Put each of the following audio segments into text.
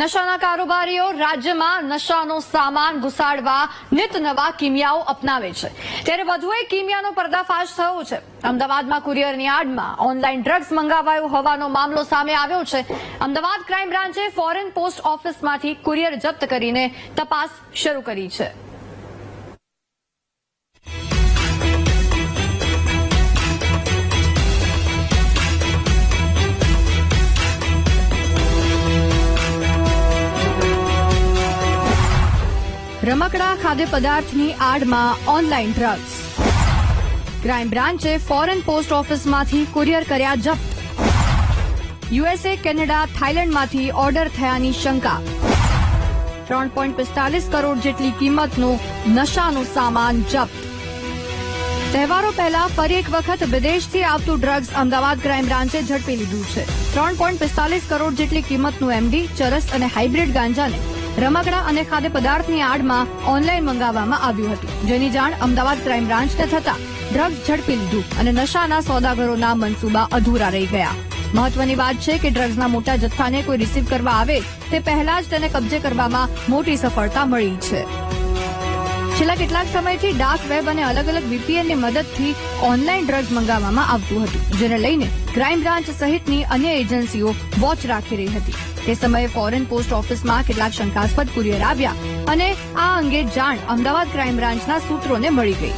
નશાના કારોબારીઓ રાજ્યમાં નશાનો સામાન ઘુસાડવા, નિત નવા કિમિયાઓ અપનાવે છે. ત્યારે વધુ એક કિમિયાનો પર્દાફાશ થયો છે. અમદાવાદમાં કુરિયરની આડમાં ઓનલાઈન ડ્રગ્સ મંગાવાયું હોવાનો મામલો સામે આવ્યો છે. અમદાવાદ ક્રાઇમ બ્રાન્ચે ફોરેન પોસ્ટ ઓફિસમાંથી કુરિયર જપ્ત કરીને તપાસ શરૂ કરી છે. રમકડા, ખાદ્ય પદાર્થની આડમાં ઓનલાઈન ડ્રગ્સ ક્રાઇમ બ્રાન્ચે ફોરેન પોસ્ટ ઓફિસમાંથી કુરિયર કર્યા જપ્ત. યુએસએ કેનેડા થાઇલેન્ડમાંથી ઓર્ડર થયાની શંકા. ત્રણ પોઈન્ટ પિસ્તાલીસ કરોડ જેટલી કિંમતનું નશાનું સામાન જપ્ત. તહેવારો પહેલા ફરી એક વખત વિદેશથી આવતું ડ્રગ્સ અમદાવાદ ક્રાઇમ બ્રાન્ચે ઝડપી લીધું છે. ત્રણ પોઈન્ટ પિસ્તાલીસ કરોડ જેટલી કિંમતનું એમડી ચરસ અને હાઇબ્રિડ ગાંજાને રમકડા અને ખાદ્ય પદાર્થની આડમાં ઓનલાઈન મંગાવવામાં આવ્યું હતું. જેની જાણ અમદાવાદ ક્રાઇમ બ્રાન્ચને થતા ડ્રગ્સ ઝડપી લીધું અને નશાના સોદાગરોના મનસૂબા અધૂરા રહી ગયા. મહત્વની વાત છે કે ડ્રગ્સના મોટા જથ્થાને કોઈ રિસીવ કરવા આવે, તે પહેલા જ તેને કબજે કરવામાં મોટી સફળતા મળી છે. છેલ્લા કેટલાક સમયથી ડાર્ક વેબ અને અલગ અલગ વીપીએનની મદદથી ઓનલાઈન ડ્રગ્સ મંગાવવામાં આવતું હતું, જેને લઈને ક્રાઇમ બ્રાન્ચ સહિતની અન્ય એજન્સીઓ વોચ રાખી રહી હતી. તે સમયે ફોરેન પોસ્ટ ઓફિસમાં કેટલાક શંકાસ્પદ કુરિયર આવ્યા અને આ અંગે જાણ અમદાવાદ ક્રાઇમ બ્રાન્ચના સૂત્રોને મળી ગઈ.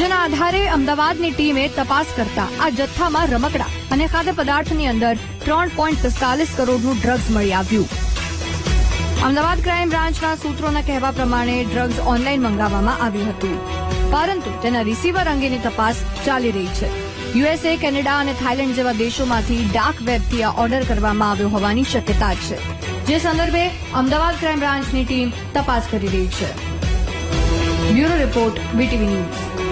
જેના આધારે અમદાવાદની ટીમે તપાસ કરતા આ જથ્થામાં રમકડા અને ખાદ્ય પદાર્થની અંદર ત્રણ પોઈન્ટ પિસ્તાલીસ કરોડનું ડ્રગ્સ મળી આવ્યું. અમદાવાદ ક્રાઇમ બ્રાન્ચના સૂત્રોના કહેવા પ્રમાણે ડ્રગ્સ ઓનલાઈન મંગાવવામાં આવ્યું હતું. પરંતુ તેના રિસીવર અંગેની તપાસ ચાલી રહી છે. યુએસએ, કેનેડા અને થાઇલેન્ડ જેવા દેશોમાંથી ડાર્ક વેબથી આ ઓર્ડર કરવામાં આવ્યો હોવાની શક્યતા છે. જે સંદર્ભે અમદાવાદ ક્રાઇમ બ્રાન્ચની ટીમ તપાસ કરી રહી છે. Bureau report, BTV news.